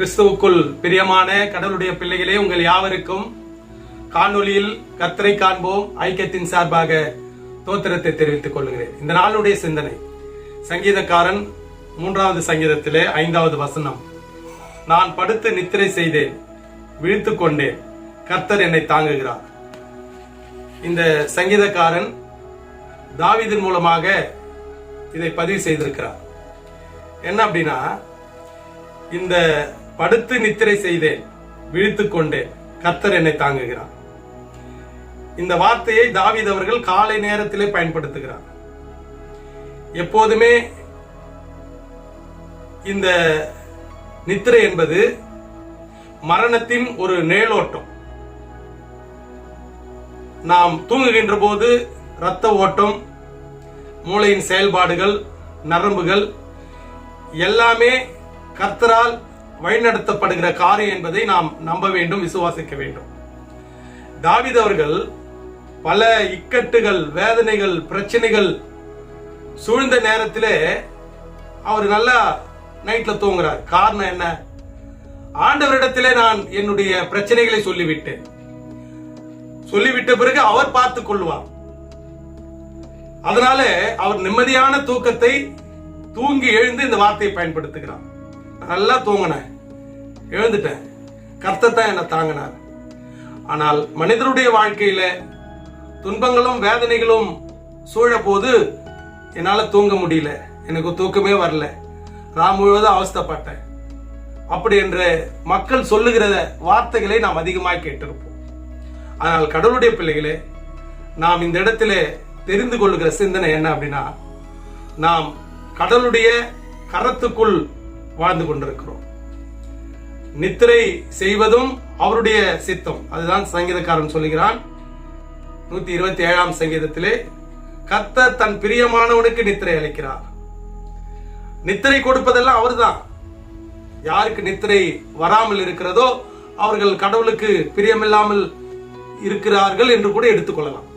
கிறிஸ்துவுக்குள் பிரியமான கடவுளுடைய பிள்ளைகளே உங்கள் யாவருக்கும் காணொலியில் கர்த்தரை காண்போம். ஐக்கியத்தின் சார்பாக தோத்திரத்தை தெரிவித்துக் கொள்கிறேன். இந்த நாளுடைய சிந்தனை சங்கீதக்காரன் மூன்றாவது சங்கீதத்திலே ஐந்தாவது வசனம் நான் படுத்து நித்திரை செய்தேன் விழித்து கொண்டேன் கர்த்தர் என்னை தாங்குகிறார். இந்த சங்கீதக்காரன் தாவிதன் மூலமாக இதை பதிவு செய்திருக்கிறார். என்ன அப்படின்னா இந்த படுத்து நித்திரை செய்தேன் விழித்துக் கொண்டேன். கத்தர் என்னை தாங்குகிறார். இந்த வார்த்தையை தாவித் அவர்கள் காலை நேரத்திலே பயன்படுத்துகிறார். எப்போதுமே இந்த நித்திரை என்பது மரணத்தின் ஒரு நேலோட்டம். நாம் தூங்குகின்ற போது இரத்த ஓட்டம் மூளையின் செயல்பாடுகள் நரம்புகள் எல்லாமே கர்த்தரால் வழிநடத்தப்படுகிற காரியம் என்பதை நாம் நம்ப வேண்டும் விசுவாசிக்க வேண்டும். தாவித் அவர்கள் பல இக்கட்டுகள் வேதனைகள் பிரச்சனைகள் சூழ்ந்த நேரத்திலே அவர் நல்லா நைட்ல தூங்குறார். காரணம் என்ன? ஆண்டவரிடத்திலே நான் என்னுடைய பிரச்சனைகளை சொல்லிவிட்டேன். சொல்லிவிட்ட பிறகு அவர் பார்த்துக் கொள்வார். அதனால அவர் நிம்மதியான தூக்கத்தை தூங்கி எழுந்து இந்த வார்த்தையை பயன்படுத்துகிறார். நல்லா தூங்கினேன். எழுந்துட்டேன். கர்த்தர் தான் என்னை தாங்கினார். ஆனால் மனிதருடைய வாழ்க்கையில துன்பங்களும் வேதனைகளும் சூழ போது என்னால் தூங்க முடியல. எனக்கு தூக்கமே வரல. நான் முழுவதும் அவஸ்தைப்பட்டேன். அப்படி என்று மக்கள் சொல்லுகிற வார்த்தைகளை நாம் அதிகமாக கேட்டிருப்போம். ஆனால் கடவுளுடைய பிள்ளைகளே நாம் இந்த இடத்துல தெரிந்து கொள்ளுகிற சிந்தனை என்ன அப்படின்னா நாம் கடவுளுடைய கரத்துக்குள் வாழ்ந்து கொண்டிருக்கிறோம். நித்திரை செய்வதும் அவருடைய சித்தம். அதுதான் சங்கீதக்காரன் சொல்லுகிறான். நூத்தி இருபத்தி ஏழாம் சங்கீதத்திலே கத்த தன் பிரியமானவனுக்கு நித்திரை அளிக்கிறார். நித்திரை கொடுப்பதெல்லாம் அவர்தான். யாருக்கு நித்திரை வராமல் இருக்கிறதோ அவர்கள் கடவுளுக்கு பிரியமில்லாமல் இருக்கிறார்கள் என்று கூட எடுத்துக்கொள்ளலாம்.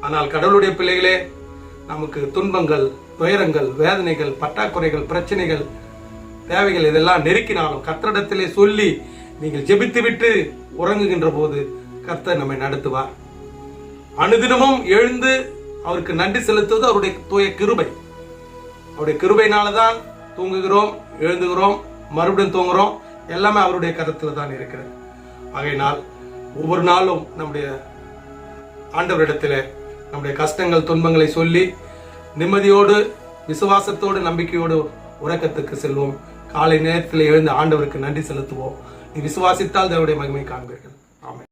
ஆனால் கடவுளுடைய பிள்ளைகளே நமக்கு துன்பங்கள் துயரங்கள் வேதனைகள் பற்றாக்குறைகள் பிரச்சனைகள் தேவைகள் இதெல்லாம் நெருக்கினாலும் கர்த்தரிடத்திலே சொல்லி நீங்கள் ஜெபித்து விட்டு உறங்குகின்ற போது கர்த்தர் நம்மை நடத்துவார். அனுதினமும் எழுந்து அவருக்கு நன்றி செலுத்துவது அவருடைய தூய கிருபை. அவருடைய கிருபையினால தான் தூங்குகிறோம் எழுந்துகிறோம் மறுபடியும் தூங்குறோம். எல்லாமே அவருடைய கருத்தில் தான் இருக்கிறது. ஆகையினால் ஒவ்வொரு நாளும் நம்முடைய ஆண்டவரிடத்தில் நம்முடைய கஷ்டங்கள் துன்பங்களை சொல்லி நிம்மதியோடு விசுவாசத்தோடு நம்பிக்கையோடு உறக்கத்துக்கு செல்வோம். காலை நேரத்தில் எழுந்து ஆண்டவருக்கு நன்றி செலுத்துவோம். நீ விசுவாசித்தால் தேவனுடைய மகிமை காண்பீர்கள். ஆமென்.